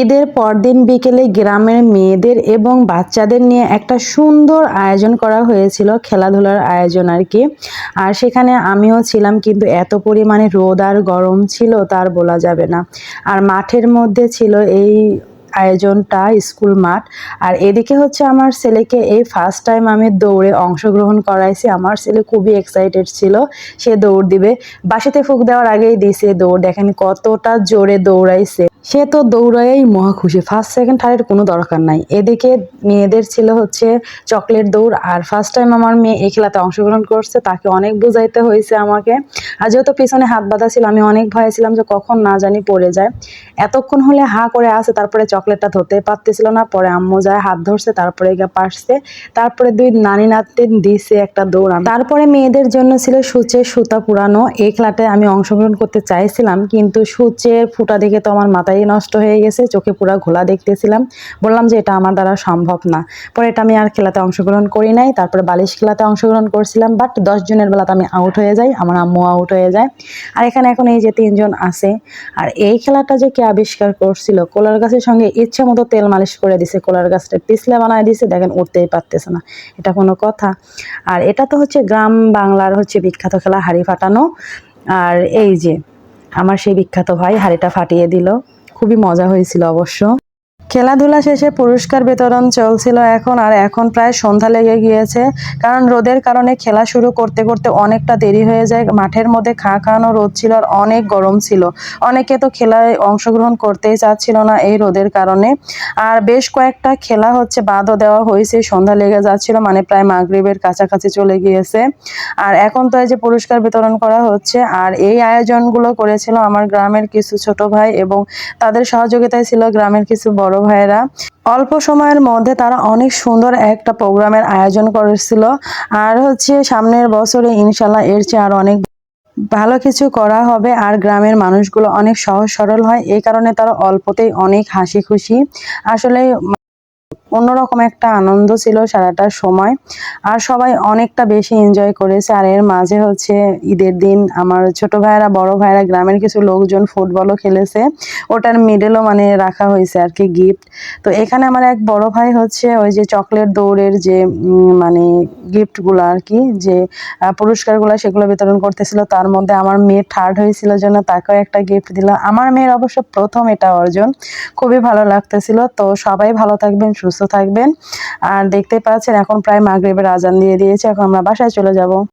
ঈদের পরদিন বিকেলে গ্রামের মেয়েদের এবং বাচ্চাদের নিয়ে একটা সুন্দর আয়োজন করা হয়েছিল, খেলাধুলার আয়োজন আর কি। আর সেখানে আমিও ছিলাম, কিন্তু এত পরিমাণে রোদ আর গরম ছিল, তার বলা যাবে না। আর মাঠের মধ্যে ছিল এই আয়োজনটা, স্কুল মাঠ। আর এদিকে হচ্ছে আমার ছেলেকে এই ফার্স্ট টাইম আমি দৌড়ে অংশগ্রহণ করাইছি। আমার ছেলে খুবই এক্সাইটেড ছিল, সে দৌড় দিবে। বাসাতে ফুক দেওয়ার আগেই দিছে দৌড়। দেখেন কতটা জোরে দৌড়াইছে। সে তো দৌড়াইয়াই মহা খুশি। ফার্স্ট সেকেন্ড থার্ডের কোনো দরকার নাই। এদিকে মেয়েদের ছিল হচ্ছে চকলেট দৌড়। আর ফার্স্ট টাইম আমার মেয়ে এই খেলাতে অংশগ্রহণ করছে, তাকে অনেক বোঝাইতে হয়েছে আমাকে। আর যেহেতু পিছনে হাত বাঁধা ছিল, আমি অনেক ভয়ে ছিলাম যে কখন না জানি পড়ে যায়। এতক্ষণ হলে হা করে আসে তারপরে চকলেটটা ধরতে পারতেছিল না, পরে আম্মু যায় হাত ধরছে, তারপরে গিয়ে পারছে। তারপরে দুই নানি নাতি দিছে একটা দৌড় তারপরে মেয়েদের জন্য ছিল সূচের সুতা পুরানো, এই খেলাটায় আমি অংশগ্রহণ করতে চাইছিলাম, কিন্তু সূচের ফুটা দেখে তো আমার মাথায় নষ্ট হয়ে গেছে, চোখে পুরা ঘোলা দেখতেছিলাম। বললাম যে এটা আমার দ্বারা সম্ভব না। পরে এটা আমি আর খেলাতে অংশগ্রহণ করি নাই, তারপরে বালিশ খেলাতে অংশগ্রহণ করছিলাম বাট দশ জনের বেলাতে আমি আউট হয়ে যাই, আমার আম্মু আউট হয়ে যায়। আর এখানে এখন এই যে তিনজন আছে, আর এই খেলাটা যে কে আবিষ্কার করছিল, কোলার গাছের সঙ্গে ইচ্ছে মতো তেল মালিশ করে দিছে, কলার গাছটা পিছলে বানায় দিছে, দেখেন উঠতেই পারতেছে না। এটা কোনো কথা। আর এটা তো হচ্ছে গ্রাম বাংলার হচ্ছে বিখ্যাত খেলা, হাড়ি ফাটানো। আর এই যে, আমার সেই বিখ্যাত ভাই হাড়িটা ফাটিয়ে দিল। খুবই মজা হয়েছিল অবশ্য। খেলাধুলা শেষে পুরস্কার বিতরণ চলছিল এখন, আর এখন প্রায় সন্ধ্যা লেগে গিয়েছে। কারণ রোদের কারণে খেলা শুরু করতে করতে অনেকটা দেরি হয়ে যায়। মাঠের মধ্যে খা খাওয়ানো রোদ ছিল আর অনেক গরম ছিল। অনেকে তো খেলায় অংশগ্রহণ করতেই চাচ্ছিল না এই রোদের কারণে। আর বেশ কয়েকটা খেলা হচ্ছে বাদও দেওয়া হয়েছে, সন্ধ্যা লেগে যাচ্ছিল মানে প্রায় মাগরীবের কাছাকাছি চলে গিয়েছে। আর এখন তো এই যে পুরস্কার বিতরণ করা হচ্ছে, আর এই আয়োজনগুলো করেছিল আমার গ্রামের কিছু ছোট ভাই এবং তাদের সহযোগিতায় ছিল গ্রামের কিছু বড় ভাইয়েরা। অল্প সময়ের মধ্যে তারা অনেক সুন্দর একটা প্রোগ্রামের আয়োজন করেছিল। আর হচ্ছে সামনের বছরে ইনশাল্লাহ এর চেয়ে আরও অনেক ভালো কিছু করা হবে। আর গ্রামের মানুষগুলো অনেক সহজ সরল হয়। এই কারণে তারা অল্পতেই অনেক হাসি খুশি আসলে অন্যরকম একটা আনন্দ ছিল সারাটা সময়। আর সবাই অনেকটা বেশি এনজয় করেছে। আর এর মাঝে হচ্ছে ঈদের দিন আমার ছোট ভাইয়েরা, বড় ভাইয়েরা, গ্রামের কিছু লোকজন ফুটবলও খেলেছে। ওটার মিডেলও মানে রাখা হয়েছে আর কি গিফট তো এখানে আমার এক বড় ভাই হচ্ছে ওই যে চকলেট দৌড়ের যে মানে গিফটগুলো আর কি, যে পুরস্কারগুলো সেগুলো বিতরণ করতেছিল। তার মধ্যে আমার মেয়ে থার্ড হয়েছিল জন্য তাকেও একটা গিফট দিল আমার মেয়ের অবশ্য প্রথম এটা অর্জন। খুবই ভালো লাগতেছিল। তো সবাই ভালো থাকবেন সুস্থ থাকবেন। আর দেখতে পাচ্ছেন, এখন প্রায় মাগরীবের আজান দিয়ে দিয়েছে, এখন আমরা বাসায় চলে যাব।